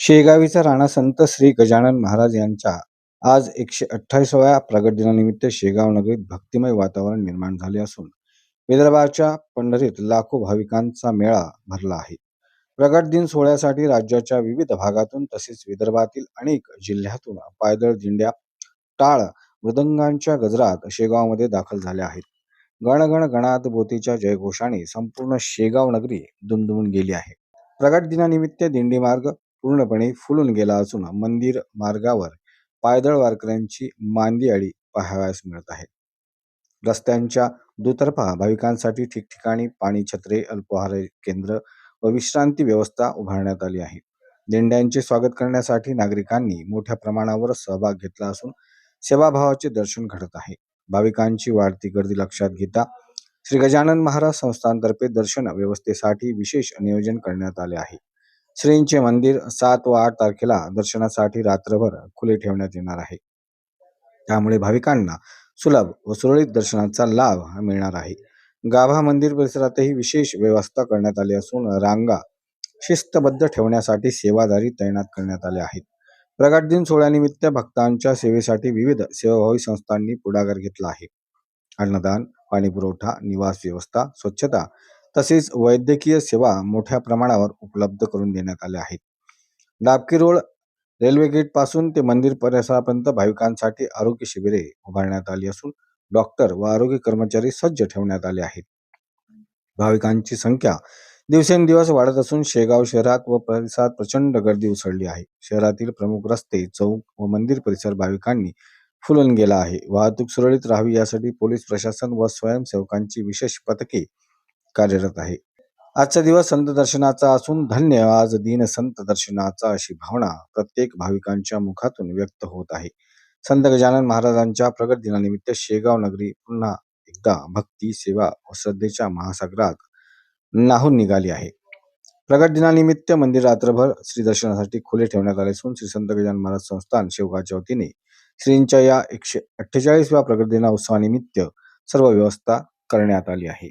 शेगावीचा राणा संत श्री गजानन महाराज यांच्या आज एकशे अठ्ठावीसाव्या प्रगट दिनानिमित्त शेगाव नगरीत भक्तिमय वातावरण निर्माण झाले असून विदर्भाच्या पंढरीत लाखो भाविकांचा मेळा भरला आहे. प्रगट दिन सोहळ्यासाठी राज्याच्या विविध भागातून तसेच विदर्भातील अनेक जिल्ह्यातून पायदळ दिंड्या टाळ मृदंगांच्या गजरात शेगावमध्ये दाखल झाल्या आहेत. गणगण गणात बोतीच्या जयघोषाने संपूर्ण शेगाव नगरी दुमदुमून गेली आहे. प्रगट दिनानिमित्त दिंडी मार्ग पूर्णपणे फुलून गेला असून मंदिर मार्गावर पायदळ वारकऱ्यांची मांदियाळी पाहावयास मिळत आहे. रस्त्यांच्या दुतर्फा भाविकांसाठी ठिकठिकाणी पाणी छत्रे अल्पहार केंद्र व विश्रांती व्यवस्था उभारण्यात आली आहे. दिंड्यांचे स्वागत करण्यासाठी नागरिकांनी मोठ्या प्रमाणावर सहभाग घेतला असून सेवाभावाचे दर्शन घडत आहे. भाविकांची वाढती गर्दी लक्षात घेता श्री गजानन महाराज संस्थानतर्फे दर्शन व्यवस्थेसाठी विशेष नियोजन करण्यात आले आहे. श्रींचे मंदिर सात व आठ तारखेला दर्शनासाठी रात्रभर खुले ठेवण्यात येणार आहे. त्यामुळे भाविकांना सुलभ व सुरळीत दर्शनाचा लाभ मिळणार आहे. गाभा मंदिर परिसरातही विशेष व्यवस्था करण्यात आली असून रांगा शिस्तबद्ध ठेवण्यासाठी सेवादारी तैनात करण्यात आले आहेत. प्रगट दिन सोहळ्यानिमित्त भक्तांच्या सेवेसाठी विविध सेवाभावी संस्थांनी पुढाकार घेतला आहे. अन्नदान पाणीपुरवठा निवास व्यवस्था स्वच्छता तसेच वैद्यकीय सेवा मोठ्या प्रमाणावर उपलब्ध करून देण्यात आल्या आहेत. डाबकी रोड रेल्वे गेटपासून ते मंदिर परिसरापर्यंत भाविकांसाठी आरोग्य शिबिरे उभारण्यात आली असून डॉक्टर व आरोग्य कर्मचारी सज्ज ठेवण्यात आले आहेत. भाविकांची संख्या दिवसेंदिवस वाढत असून शेगाव शहरात व परिसरात प्रचंड गर्दी उसळली आहे. शहरातील प्रमुख रस्ते चौक व मंदिर परिसर भाविकांनी फुलून गेला आहे. वाहतूक सुरळीत राहावी यासाठी पोलीस प्रशासन व स्वयंसेवकांची विशेष पथके कार्यरत आहे. आजचा दिवस संत दर्शनाचा असून धन्य आज दिन संत दर्शनाचा अशी भावना प्रत्येक भाविकांच्या मुखातून व्यक्त होत आहे. संत गजानन महाराजांच्या प्रगट दिनानिमित्त शेगाव नगरी पुन्हा एकदा भक्ती सेवा व श्रद्धेच्या महासागरात नाहून निघाली आहे. प्रगट दिनानिमित्त मंदिर रात्रभर श्री दर्शनासाठी खुले ठेवण्यात आले असून श्री संत गजानन महाराज संस्थान शेवगाच्या वतीने श्रींच्या या एकशे अठ्ठेचाळीसव्या प्रगट दिना उत्सवानिमित्त सर्व व्यवस्था करण्यात आली आहे.